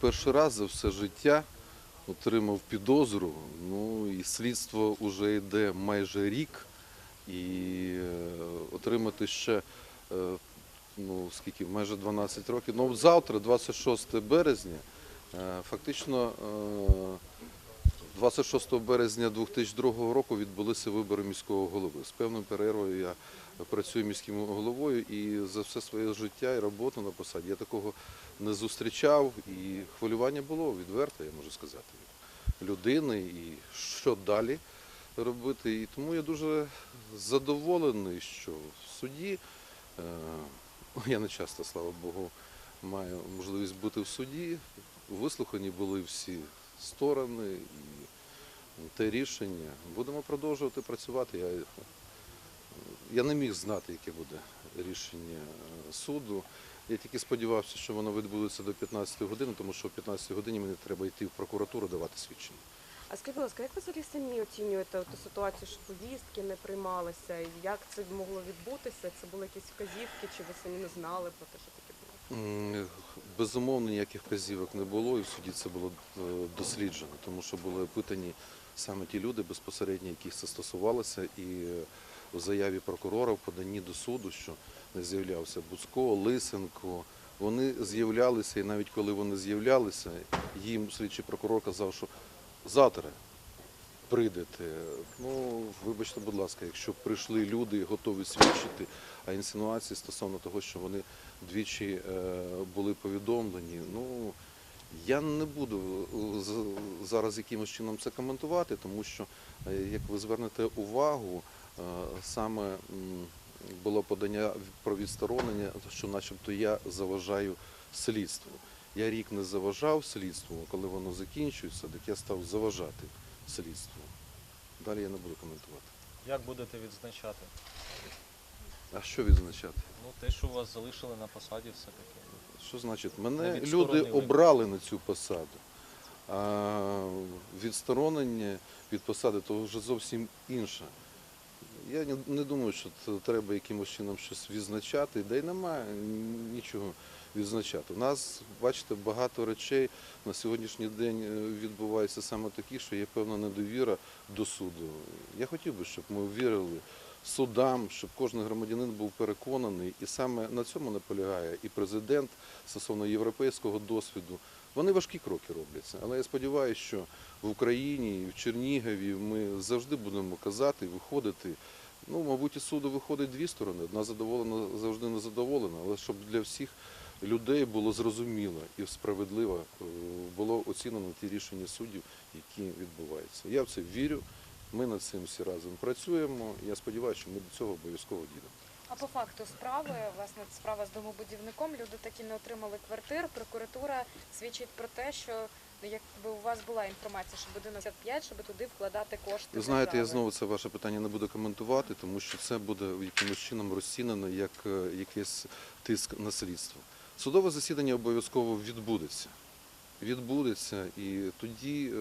перший раз за все життя отримав підозру. Ну і слідство вже йде майже рік. І е, отримати ще е, ну, скільки, майже 12 років. Ну, завтра, 26 березня, е, фактично е, 26 березня 2002 року відбулися вибори міського голови. З певною перервою я працюю міським головою і за все своє життя і роботу на посаді я такого не зустрічав. І хвилювання було відверто, я можу сказати, людини і що далі робити. І тому я дуже задоволений, що в суді, е, я не часто, слава Богу, маю можливість бути в суді. Вислухані були всі сторони і те рішення. Будемо продовжувати працювати. Я, я не міг знати, яке буде рішення е, суду. Я тільки сподівався, що воно відбудеться до 15 години, тому що о 15 годині мені треба йти в прокуратуру давати свідчення. А скажіть, будь ласка, як ви взагалі самі оцінюєте ту ситуацію, що повістки не приймалися? Як це могло відбутися? Це були якісь вказівки, чи ви самі не знали про те, що таке було? Безумовно, ніяких вказівок не було, і в суді це було е, досліджено, тому що були опитані саме ті люди, безпосередньо яких це стосувалося, і е, у заяві прокурора в поданні до суду, що не з'являвся Буцко, Лисенко. Вони з'являлися, і навіть коли вони з'являлися, їм слідчий прокурор казав, що завтра прийдете. Ну, вибачте, будь ласка, якщо прийшли люди, готові свідчити, а інсинуації стосовно того, що вони двічі е, були повідомлені, ну я не буду е, зараз якимось чином це коментувати, тому що, е, як ви звернете увагу, саме було подання про відсторонення, що начебто я заважаю слідству. Я рік не заважав слідству, коли воно закінчується, так я став заважати слідству. Далі я не буду коментувати. Як будете відзначати? А що відзначати? Ну, те, що вас залишили на посаді, все-таки. Що значить? Мене люди обрали на цю посаду. А відсторонення від посади то вже зовсім інше. Я не, думаю, що треба якимось чином щось відзначати, де й немає нічого відзначати. У нас, бачите, багато речей на сьогоднішній день е, відбуваються саме такі, що є певна недовіра до суду. Я хотів би, щоб ми вірили судам, щоб кожен громадянин був переконаний, і саме на цьому наполягає і президент стосовно європейського досвіду. Вони важкі кроки робляться, але я сподіваюся, що в Україні в Чернігові ми завжди будемо казати, виходити. Ну, мабуть, із суду виходить дві сторони. Одна задоволена, завжди не задоволена, але щоб для всіх людей було зрозуміло і справедливо е, було оцінено ті рішення суддів, які відбуваються. Я в це вірю. Ми над цим всі разом працюємо. Я сподіваюся, що ми до цього обов'язково дійдемо. А по факту справи, власне, справа з домобудівником, люди таки не отримали квартир. Прокуратура свідчить про те, що якби у вас була інформація, що будинок 55, щоб туди вкладати кошти. Ви знаєте, я знову це ваше питання не буду коментувати, тому що це буде якимось чином розцінено як е, якийсь тиск на слідство. Судове засідання обов'язково відбудеться. Відбудеться, і тоді е,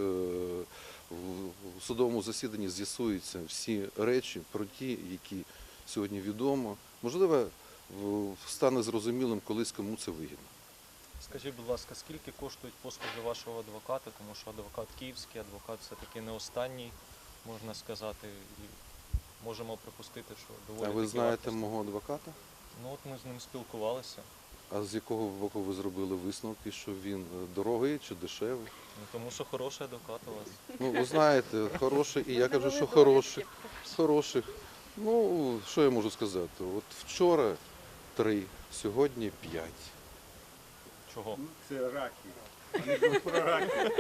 в судовому засіданні з'ясуються всі речі про ті, які сьогодні відомо. Можливо, стане зрозумілим колись кому це вигідно. Скажіть, будь ласка, скільки коштують послуги вашого адвоката? Тому що адвокат київський, адвокат все-таки не останній, можна сказати. І можемо припустити, що доволі А ви знаєте вартісний. мого адвоката? Ну от ми з ним спілкувалися. А з якого боку ви зробили висновки, що він е, дорогий чи дешевий? Ну, тому що хороший адвокат у вас. Ну, ви знаєте, хороший, і я кажу, що хороших, хороших. Ну, що я можу сказати? От вчора три, сьогодні п'ять. Чого? Це раки. Вони про раки.